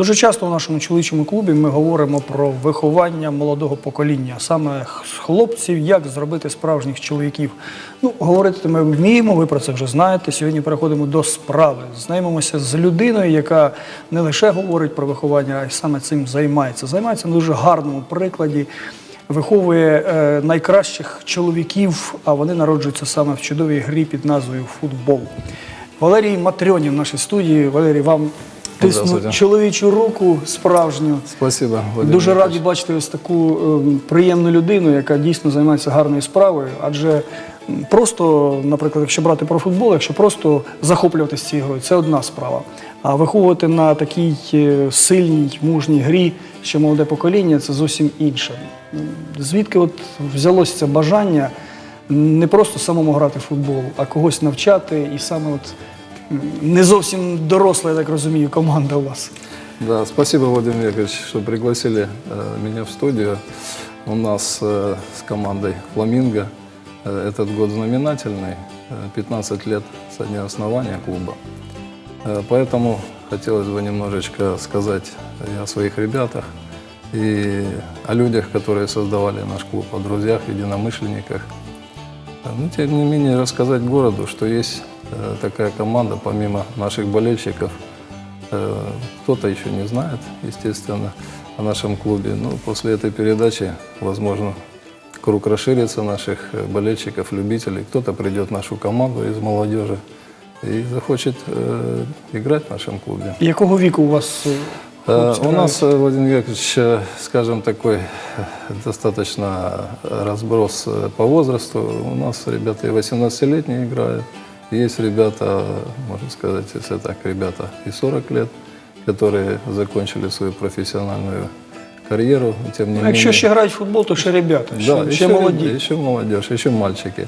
Дуже часто у нашому чоловічому клубі ми говоримо про виховання молодого покоління, саме з хлопців, як зробити справжніх чоловіків. Ну, говорити ми вміємо, ви про це вже знаєте. Сьогодні переходимо до справи. Знайомимося з людиною, яка не лише говорить про виховання, а й саме цим займається. Займається на дуже гарному прикладі. Виховує е, найкращих чоловіків, а вони народжуються саме в чудовій грі під назвою футбол. Валерій Матрьонін в нашій студії. Валерій, вам тисну чоловічу руку справжню. Спасибо, Владимир Дуже раді бачити ось таку ем, приємну людину, яка дійсно займається гарною справою. Адже просто, наприклад, якщо брати про футбол, якщо просто захоплюватися цією грою, це одна справа. А виховувати на такій е, сильній, мужній грі ще молоде покоління це зовсім інше. Звідки от взялося це бажання не просто самому грати в футбол, а когось навчати, і саме от не зовсім доросла, я так розумію, команда у вас. Да, спасибо, Владимир Яковлевич, что пригласили э, меня в студию. У нас э, с командой «Фламинго» э, этот год знаменательный, э, 15 лет со дня основания клуба. Э, поэтому хотелось бы немножечко сказать и о своих ребятах, и о людях, которые создавали наш клуб, о друзьях, единомышленниках. Э, Но, тем не менее, рассказать городу, что есть э, такая команда, помимо наших болельщиков, Э, Кто-то еще не знает, естественно, о нашем клубе. Но после этой передачи, возможно, круг расширится наших э, болельщиков, любителей. Кто-то придет в нашу команду из молодежи и захочет играть в нашем клубе. Якого віку у вас У грають? нас, э, Владимир Яковлевич, э, скажем, такой э, достаточно разброс э, по возрасту. У нас ребята и 18-летние играют, есть ребята, можно сказать, если так, ребята и 40 лет, которые закончили свою профессиональную карьеру, тем не Ну, менее... Якщо ще грають в футбол, то ще ребята, ще, Да, ще еще, молоді. ребята, еще молодежь, еще мальчики.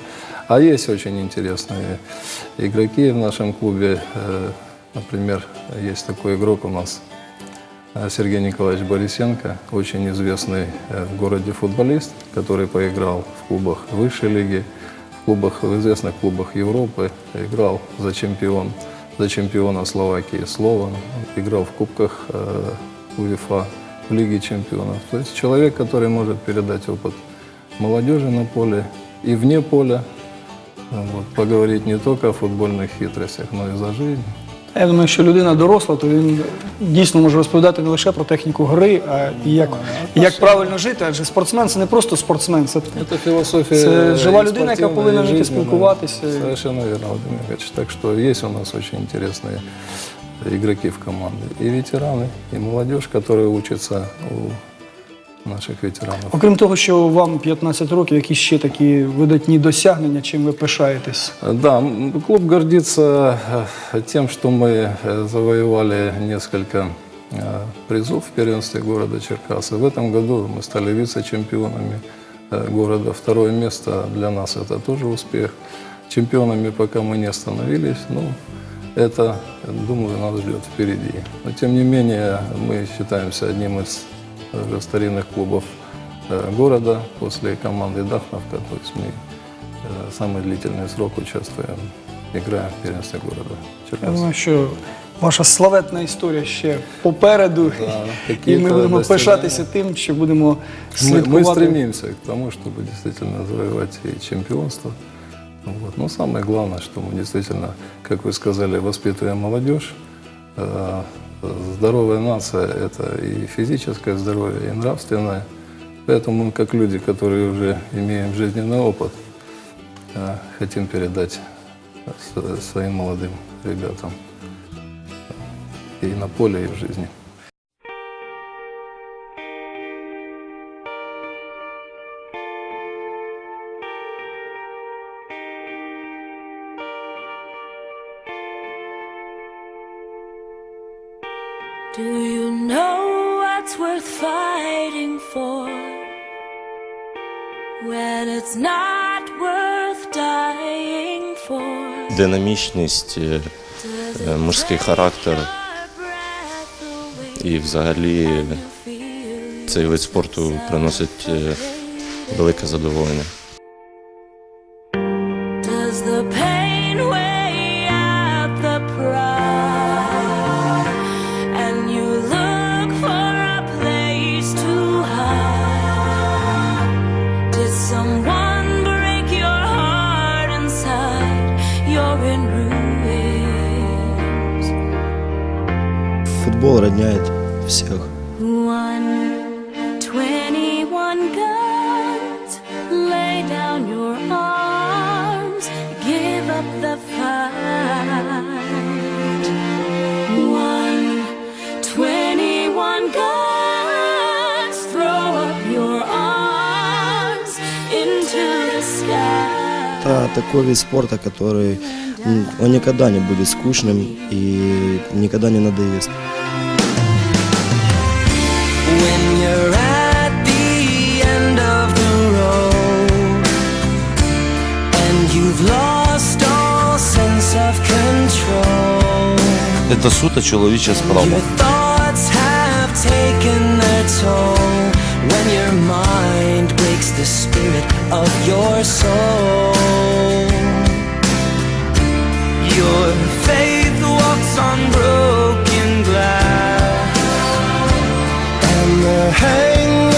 А есть очень интересные игроки в нашем клубе. Э, Например, есть такой игрок у нас, э, Сергей Николаевич Борисенко, очень известный э, в городе футболист, который поиграл в клубах высшей лиги, в, клубах, в известных клубах Европы, играл за чемпион, за чемпиона Словакии Слован, играл в кубках э, УЕФА, в Лиге чемпионов. То есть человек, который может передать опыт молодежи на поле и вне поля, вот, поговорить не только о футбольных хитростях, но и за жизнь. Я думаю, що людина доросла, то він дійсно може розповідати не лише про техніку гри, а і як, і як правильно жити. Адже спортсмен це не просто спортсмен, це Это философия. Це жива и людина, яка спортивная, повинна и вміти жизненная. спілкуватися. Совершенно верно, Владимир Ильич. Так что есть у нас очень интересные игроки в команде. И ветераны, и молодежь, которая учится у наших ветеранов. Окрім того, що вам 15 років, які ще такі видатні досягнення, чим ви пишаєтесь? Да, м, клуб гордится э, тем, что мы э, завоевали несколько э, призов в первенстве города Черкасы. В этом году мы стали вице-чемпионами э, города. Второе место для нас это тоже успех. Чемпионами пока мы не остановились, но это, думаю, нас ждет впереди. Но тем не менее мы считаемся одним из э, старинных клубов э, города после команды Дахновка. То есть мы Э, самый длительный срок участвуем, играем в первенстве города Я Черкассы. думаю, що ваша славетна історія ще попереду, Да, і ми какие-то будемо достижения. пишатися тим, що будемо Мы, мы слідкувати. стремимся к тому, чтобы действительно завоевать и чемпионство. Вот. Но самое главное, что мы действительно, как вы сказали, воспитываем молодежь. Э, Здоровая нация – это и физическое здоровье, и нравственное. Поэтому мы, как люди, которые уже имеем жизненный опыт, э, хотим передать своим молодым ребятам и на поле, и в жизни. Динамічність, е, е, мужський характер і взагалі цей вид спорту приносить е, велике задоволення. Это такой вид спорта, который он никогда не будет скучным и никогда не надоест. Це суто чоловіча справа. When your mind breaks the spirit of your soul. Your faith walks on broken glass, and the hangover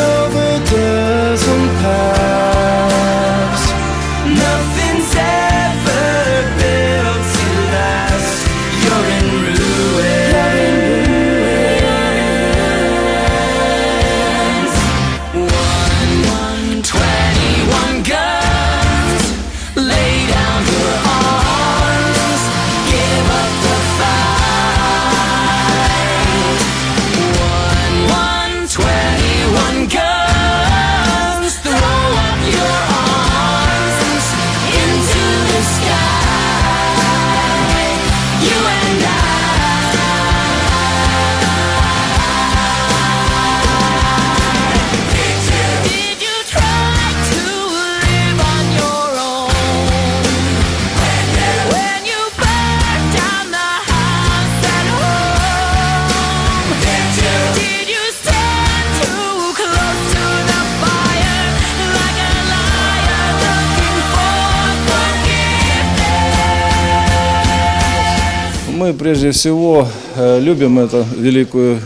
Мы прежде всего э, любим эту великую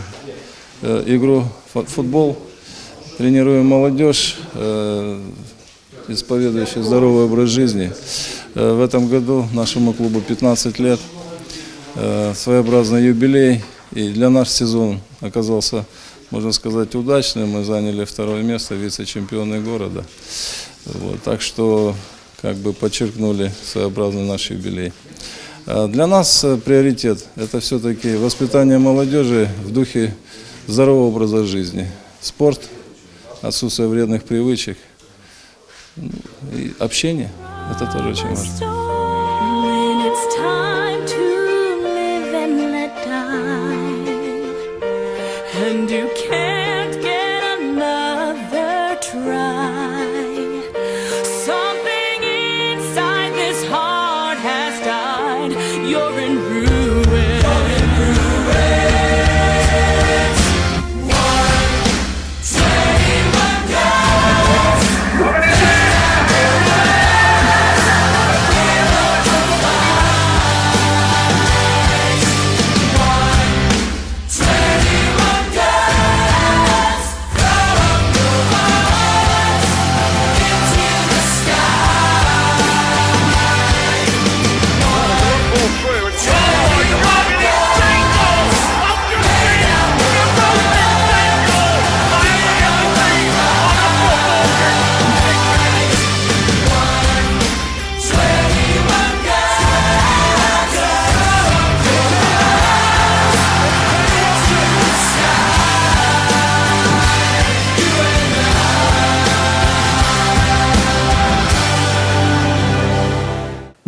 э, игру фу- футбол, тренируем молодежь, э, исповедующую здоровый образ жизни. В этом году нашему клубу 15 лет, своеобразный юбилей, и для нас сезон оказался, можно сказать, удачным. Мы заняли второе место, вице-чемпионы города. Вот, так что как бы подчеркнули своеобразный наш юбилей. А Для нас э, приоритет – это все-таки воспитание молодежи в духе здорового образа жизни. Спорт, отсутствие вредных привычек ну, и общение – это тоже очень важно.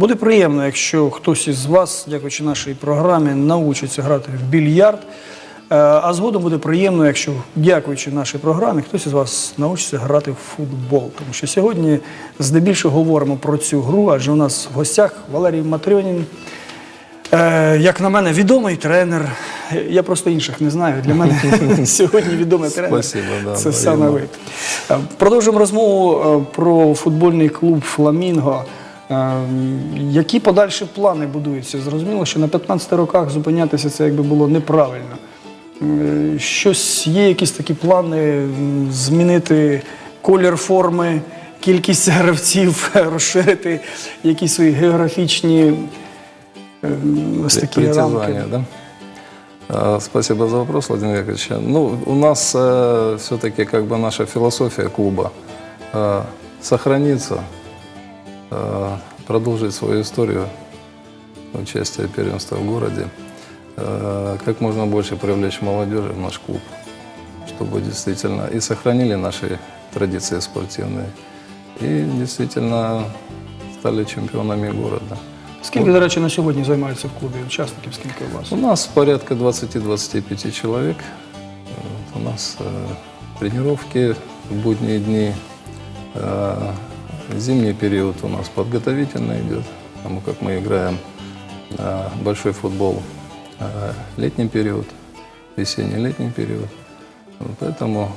Буде приємно, якщо хтось із вас, дякуючи нашій програмі, научиться грати в більярд. Е, А згодом буде приємно, якщо, дякуючи нашій програмі, хтось із вас научиться грати в футбол. Тому що сьогодні здебільшого говоримо про цю гру, адже у нас в гостях Валерій Матрьонін. Е, як на мене, відомий тренер. Я просто інших не знаю. Для мене сьогодні відомий тренер. Спасибо, да, Це саме ви. Е, Продовжуємо розмову про футбольний клуб Фламінго. Е, Які подальші плани будуються? Зрозуміло, що на 15 роках зупинятися це якби було неправильно. Е, Щось є якісь такі плани м, змінити колір форми, кількість гравців, розширити якісь свої географічні е, ось такі рамки. Притязания, да? А, Спасибо за вопрос, Владимир Яковлевич. Ну, у нас все-таки как бы наша философия клуба э, сохраниться, э, продолжить свою историю участия первенства в городе, э, как можно больше привлечь молодежи в наш клуб, чтобы действительно и сохранили наши традиции спортивные, и действительно стали чемпионами города. Скільки, до речі, на сьогодні займається в клубі учасників, скільки у вас? У нас порядка 20-25 человек. Вот У нас э, тренировки в будние дни. Э, зимний период у нас подготовительно идет, потому как мы играем э, большой футбол э, летний период, весенний-летний период. Поэтому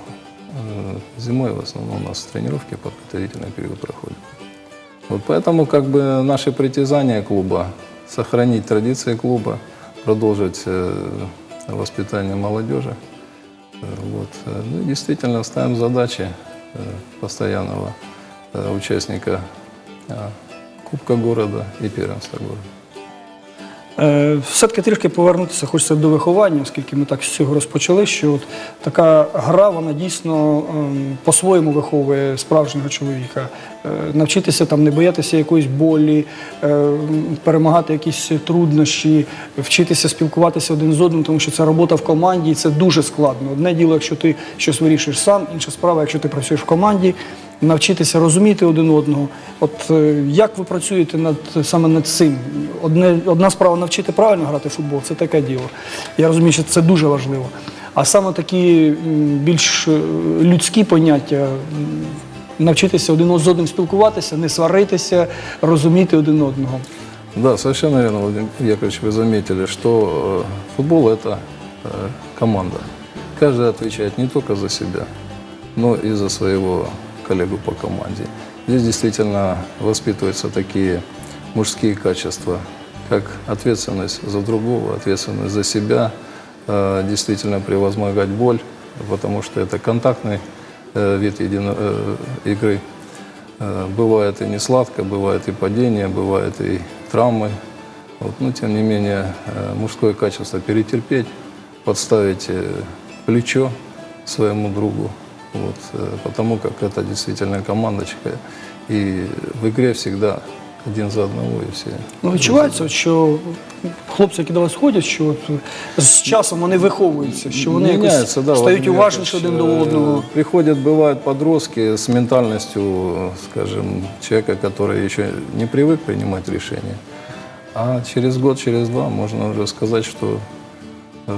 э, зимой в основном у нас тренировки, подготовительный период проходит. Вот поэтому как бы наши притязания клуба сохранить традиции клуба, продолжить э, воспитание молодежи. Э, Вот. Э, Ну действительно ставим задачи постоянного участника э, Кубка города и первенства города. Е, Все-таки трішки повернутися хочеться до виховання, оскільки ми так з цього розпочали, що от така гра, вона дійсно ем, по-своєму виховує справжнього чоловіка. Е, Навчитися там не боятися якоїсь болі, е, перемагати якісь труднощі, вчитися спілкуватися один з одним, тому що це робота в команді, і це дуже складно. Одне діло, якщо ти щось вирішуєш сам, інша справа, якщо ти працюєш в команді, навчитися розуміти один одного. От е, як ви працюєте над саме над цим? Одне, одна справа навчити правильно грати в футбол, це таке діло. Я розумію, що це дуже важливо. А саме такі м, більш е, людські поняття, м, навчитися один з одним спілкуватися, не сваритися, розуміти один одного. Да, совершенно верно, Владимир Яковлевич, вы заметили, что э, футбол – это э, команда. Каждый отвечает не только за себя, но и за своего коллегу по команде. Здесь действительно воспитываются такие мужские качества, как ответственность за другого, ответственность за себя, э, действительно превозмогать боль, потому что это контактный э, вид едино- э, игры. Бывает и не сладко, бывает и падение, бывает и травмы. Вот, но тем не менее, мужское качество перетерпеть, подставить плечо своему другу Вот, э, потому как это действительно командочка. И в игре всегда один за одного и все. Ну, відчувається, от, що хлопці, які до вас ходять, що от, з часом вони виховуються, що вони якось Меняется, да, стають Владимир уважніші один Яковлевич. до одного. Э, Приходят, бывают подростки с ментальностью, э, скажем, человека, который еще не привык принимать решения. А через год, через два можно уже сказать, что э,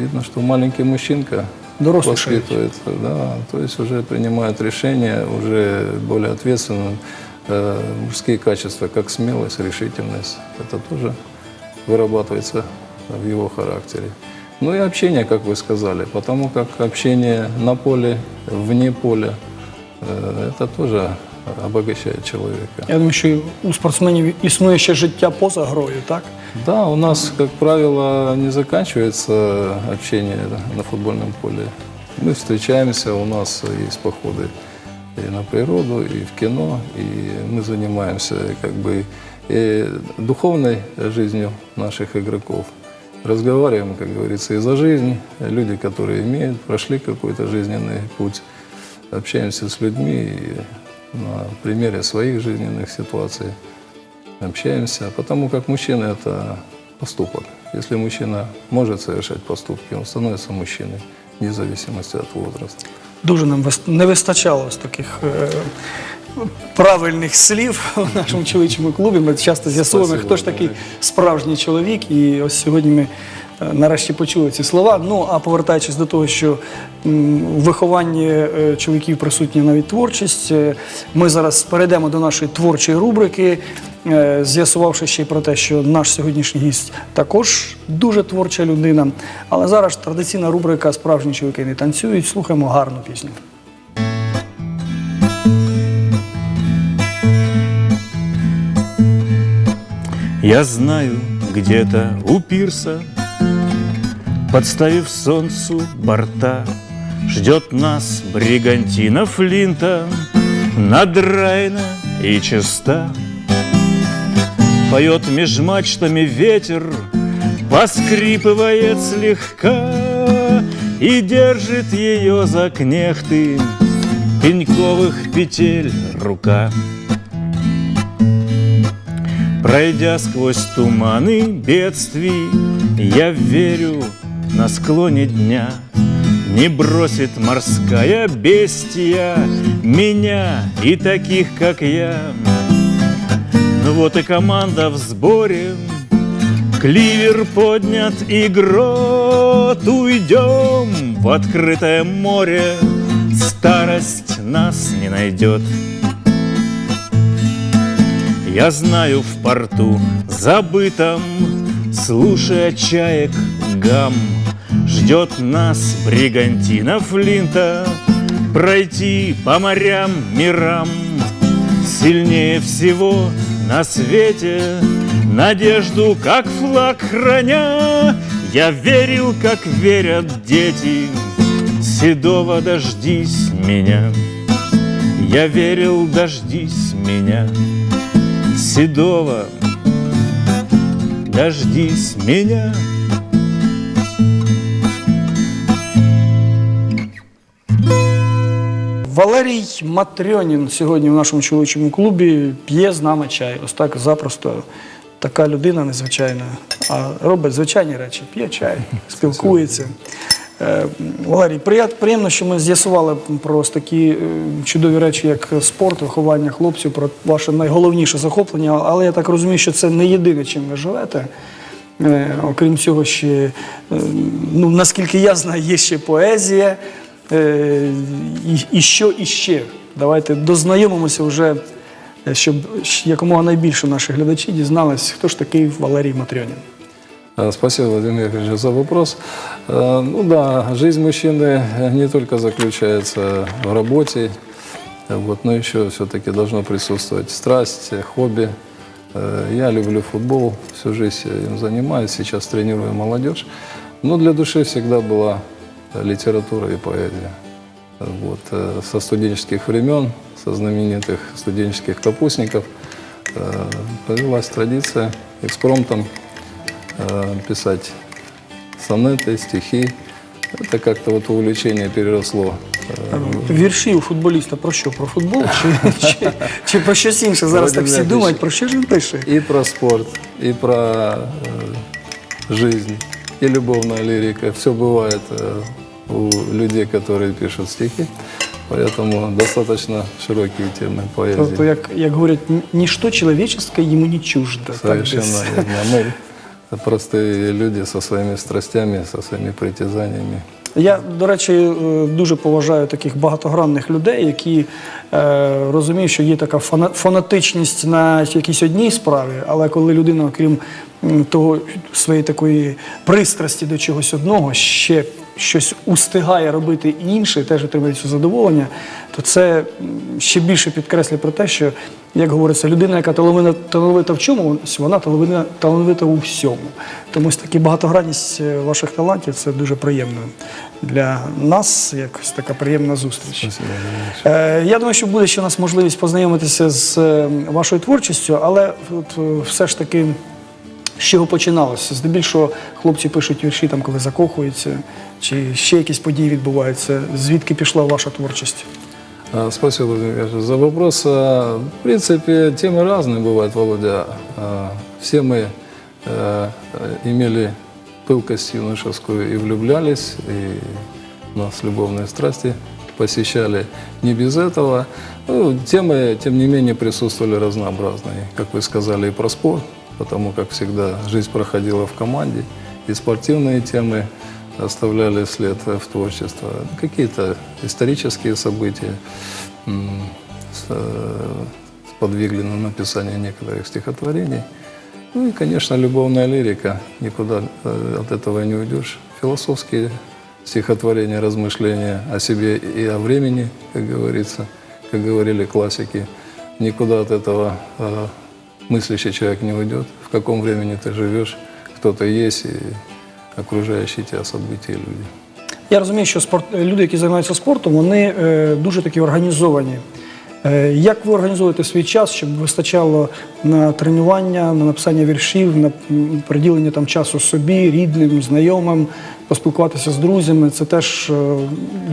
видно, что маленький мужчинка Дорослый воспитывает, да, то есть уже принимает решения, уже более ответственно. Э, мужские качества, как смелость, решительность, это тоже вырабатывается в его характере. Ну и общение, как вы сказали, потому как общение на поле, вне поля, э, это тоже обогащает человека. Я думаю, що у спортсменів існує ще життя поза грою, так? Да, у нас, как правило, не заканчивается общение на футбольном поле. Мы встречаемся, у нас есть походы и на природу, и в кино, и мы занимаемся как бы и духовной жизнью наших игроков. Разговариваем, как говорится, и за жизнь. Люди, которые имеют, прошли какой-то жизненный путь, общаемся с людьми и на примере своих жизненных ситуаций общаемся, потому как мужчина – это поступок. Если мужчина может совершать поступки, он становится мужчиной, вне зависимости от возраста. Дуже нам вис- не вистачало ось таких е, правильних слів у нашому чоловічому клубі. Ми часто з'ясовуємо, Спасибо, хто ж такий Валерій. справжній чоловік. І ось сьогодні ми е, нарешті почули ці слова. Ну а повертаючись до того, що в вихованні е, чоловіків присутня навіть творчість, е, ми зараз перейдемо до нашої творчої рубрики, е, з'ясувавши ще й про те, що наш сьогоднішній гість також дуже творча людина. Але зараз традиційна рубрика Справжні чоловіки не танцюють. Слухаємо гарну пісню. Я знаю, где-то у пирса, Подставив солнцу борта, Ждет нас бригантина Флинта, Надрайна и чиста. Поет меж мачтами ветер, Поскрипывает слегка И держит ее за кнехты Пеньковых петель рука Пройдя сквозь туманы бедствий, Я верю на склоне дня Не бросит морская бестия Меня и таких, как я. Ну вот и команда в сборе, Кливер поднят и грот, Уйдем в открытое море, Старость нас не найдет. Я знаю в порту забытом, Слушая чаек гам, Ждет нас бригантина Флинта Пройти по морям, мирам. Сильнее всего на свете Надежду, как флаг храня. Я верил, как верят дети. Седого дождись меня. Я верил, дождись меня. Седого Дождись меня Валерій Матрьонін сьогодні в нашому чоловічому клубі п'є з нами чай. Ось так запросто. Така людина незвичайна, а робить звичайні речі, п'є чай, спілкується. Е, Валерій, прият- приємно, що ми з'ясували про ось такі е, чудові речі, як спорт, виховання хлопців, про ваше найголовніше захоплення. Але я так розумію, що це не єдине, чим ви живете. Е, Окрім цього, ще, ну, наскільки я знаю, є ще поезія. Е, І, і що іще? Давайте дознайомимося вже, е, щоб якомога найбільше наших глядачів дізнались, хто ж такий Валерій Матрьонін. А, Спасибо, Владимир Яковлевич, за вопрос. Э, Ну да, жизнь мужчины не только заключается в работе, э, вот, но еще все-таки должно присутствовать страсть, э, хобби. Э, Я люблю футбол, всю жизнь им занимаюсь, сейчас тренирую молодежь. Но для души всегда была э, литература и поэзия. Вот, э, со студенческих времен, со знаменитых студенческих капустников э, повелась традиция экспромтом э, писать сонеты, стихи. Это как-то вот увлечение переросло. э, Вірші у футболіста про що? Про футбол? Чи, чи, чи про щось інше? Зараз так всі Володимир думають, про що ж він пише? И про спорт, и про э, жизнь, и любовная лирика. Все бывает э, у людей, которые пишут стихи. Поэтому достаточно широкие темы поэзии. Тобто, як, як говорять, «Ні- ніщо чоловічеske йому не чуждо. Так Совершенно десь. верно. Мы простые люди со своими страстями, со своими притязаниями. Я, до речі, е, дуже поважаю таких багатогранних людей, які е, розуміють, що є така фана- фанатичність на якійсь одній справі, але коли людина, окрім того своєї такої пристрасті до чогось одного, ще щось устигає робити і інше, теж отримує це задоволення, то це ще більше підкреслює про те, що, як говориться, людина, яка талановита, в чомусь, вона талановита, у всьому. Тому ось такі багатогранність е, ваших талантів це дуже приємно для нас, якось така приємна зустріч. Е, Я думаю, що буде ще у нас можливість познайомитися з е, вашою творчістю, але от, все ж таки, з чого починалося? Здебільшого хлопці пишуть вірші, там, коли закохуються, чи ще якісь події відбуваються. Звідки пішла ваша творчість? А, Спасибо, Владимир Ильич, за вопрос. А, В принципе, темы разные бывают, Володя. А, Все мы э, имели пылкость юношескую и влюблялись, и нас любовные страсти посещали не без этого. Ну, темы, тем не менее, присутствовали разнообразные. Как вы сказали, и про спорт, потому как всегда жизнь проходила в команде, и спортивные темы оставляли след в творчество. Какие-то исторические события э, сподвигли на написание некоторых стихотворений. Ну и, конечно, любовная лирика. Никуда э, от этого не уйдешь. Философские стихотворения, размышления о себе и о времени, как говорится, как говорили классики. Никуда от этого э, мыслящий человек не уйдет. В каком времени ты живешь, кто ты есть и окружающие тебя события люди. Я розумію, що спорт, люди, які займаються спортом, вони е, дуже такі організовані. Е, Як ви організуєте свій час, щоб вистачало на тренування, на написання віршів, на приділення там часу собі, рідним, знайомим, поспілкуватися з друзями? Це теж е,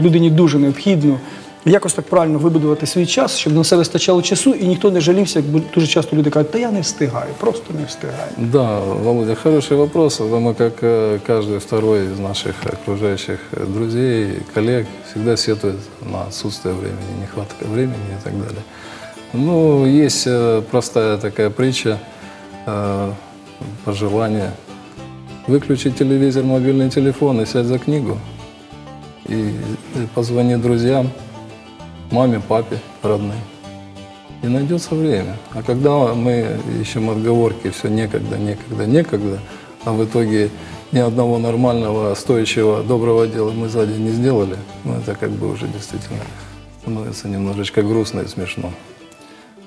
людині дуже необхідно. Якось так правильно вибудувати свій час, щоб на все вистачало часу, і ніхто не жалівся, як бу- дуже часто люди кажуть, та я не встигаю, просто не встигаю. Да, Володя, хороший вопрос. Это мы, как э, каждый второй из наших окружающих э, друзей, коллег, всегда сетует на отсутствие времени, нехватка времени и так далее. Ну, есть э, простая такая притча, э, пожелание. Выключить телевизор, мобильный телефон и сядь за книгу. И, и позвони друзьям, маме, папе, родным. И найдется время. А когда мы ищем отговорки, все некогда, некогда, некогда, а в итоге ни одного нормального, стоящего, доброго дела мы за день не сделали, ну это как бы уже действительно становится немножечко грустно и смешно.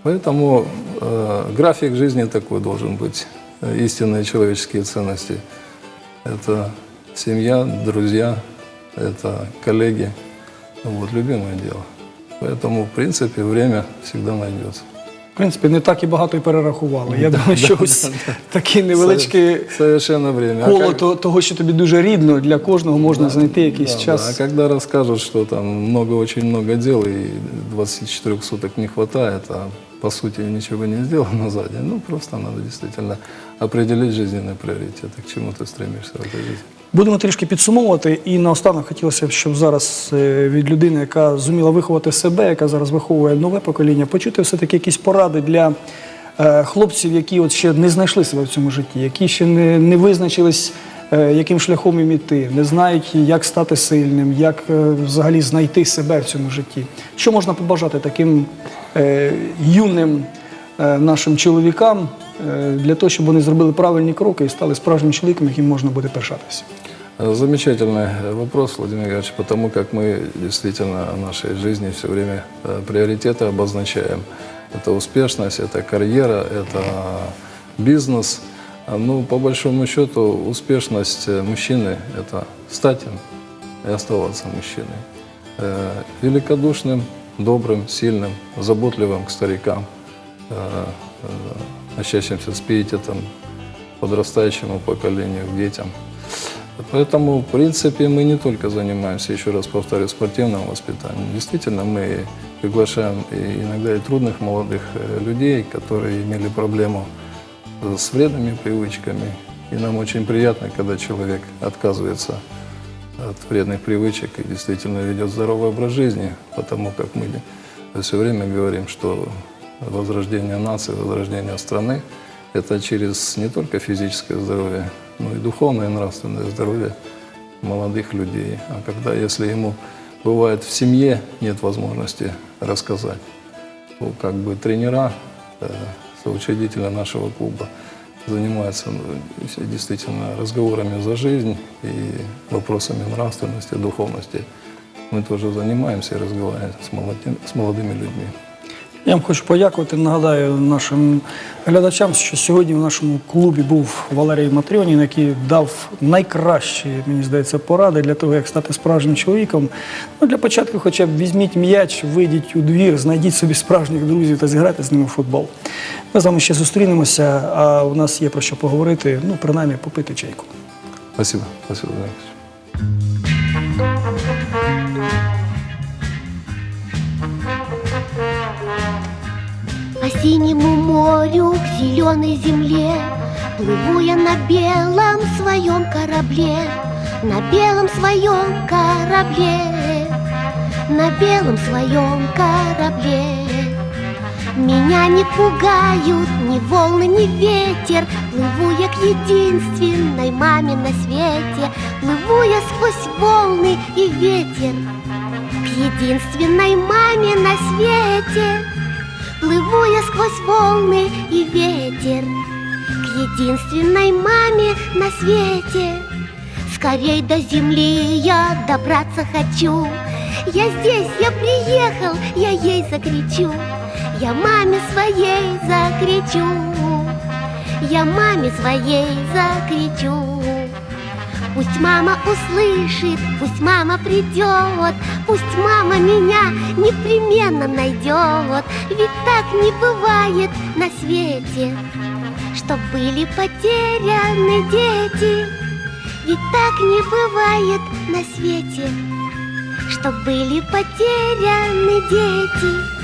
Поэтому э, график жизни такой должен быть. Истинные человеческие ценности – это семья, друзья, это коллеги, вот, любимое дело. Поэтому, в принципе, время всегда найдется. В принципі, не так і багато і перерахували. Я думаю, що ось такі невеличкі Совершенно время. А коло как- то- того, що тобі дуже рідно, для кожного можна знайти якийсь Да, час. да. А когда расскажут, что там много, очень много дел и 24 суток не хватает, а по сути ничего не сделано сзади, ну просто надо действительно определить жизненные приоритеты, к чему ты стремишься в этой жизни. Будемо трішки підсумовувати. І наостанок хотілося б, щоб зараз е, від людини, яка зуміла виховати себе, яка зараз виховує нове покоління, почути все-таки якісь поради для е, хлопців, які от ще не знайшли себе в цьому житті, які ще не, не визначились, е, яким шляхом їм іти, не знають, як стати сильним, як взагалі знайти себе в цьому житті. Що можна побажати таким юним нашим чоловікам для того, щоб вони зробили правильні кроки і стали справжнім чоловіком, яким можна буде пишатися? Э, Замечательный э, вопрос, Владимир Ильич, потому как мы действительно в нашей жизни все время э, приоритеты обозначаем. Это успешность, это карьера, это бизнес. А, Ну, по большому счету, успешность э, мужчины – это стать им и оставаться мужчиной. Э, Великодушным, добрым, сильным, заботливым к старикам, относящимся с пиететом к подрастающему поколению, детям. Поэтому, в принципе, мы не только занимаемся, еще раз повторю, спортивным воспитанием. Действительно, мы приглашаем и иногда и трудных молодых э, людей, которые имели проблему с вредными привычками. И нам очень приятно, когда человек отказывается от вредных привычек и действительно ведет здоровый образ жизни, потому как мы все время говорим, что возрождение нации, возрождение страны – это через не только физическое здоровье, но и духовное и нравственное здоровье молодых людей. А когда, если ему бывает в семье нет возможности рассказать, то как бы тренера, э, соучредители нашего клуба занимаются ну, действительно разговорами за жизнь и вопросами нравственности, духовности. Мы тоже занимаемся и разговариваем с молодыми людьми. Я вам хочу подякувати. Нагадаю нашим глядачам, що сьогодні в нашому клубі був Валерій Матрьонін, який дав найкращі, мені здається, поради для того, як стати справжнім чоловіком. Ну, для початку, хоча б візьміть м'яч, вийдіть у двір, знайдіть собі справжніх друзів та зіграйте з ними в футбол. Ми з вами ще зустрінемося, а у нас є про що поговорити, ну, принаймні, попити чайку. Спасибо. Спасибо, По синему морю к зеленой земле Плыву я на белом своем корабле На белом своем корабле На белом своем корабле. Меня не пугают ни волны, ни ветер Плыву я к единственной маме на свете Плыву я сквозь волны и ветер К единственной маме на свете Плыву я сквозь волны и ветер К единственной маме на свете. Скорей до земли я добраться хочу. Я здесь, я приехал, я ей закричу. Я маме своей закричу. Я маме своей закричу Пусть мама услышит, пусть мама придет, Пусть мама меня непременно найдет. Ведь так не бывает на свете, Чтоб были потеряны дети. Ведь так не бывает на свете, Чтоб были потеряны дети.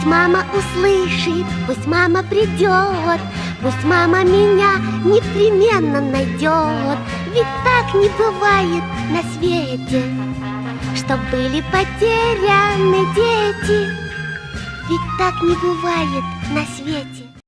Пусть мама услышит, пусть мама придет Пусть мама меня непременно найдет. Ведь так не бывает на свете Чтоб были потеряны дети. Ведь так не бывает на свете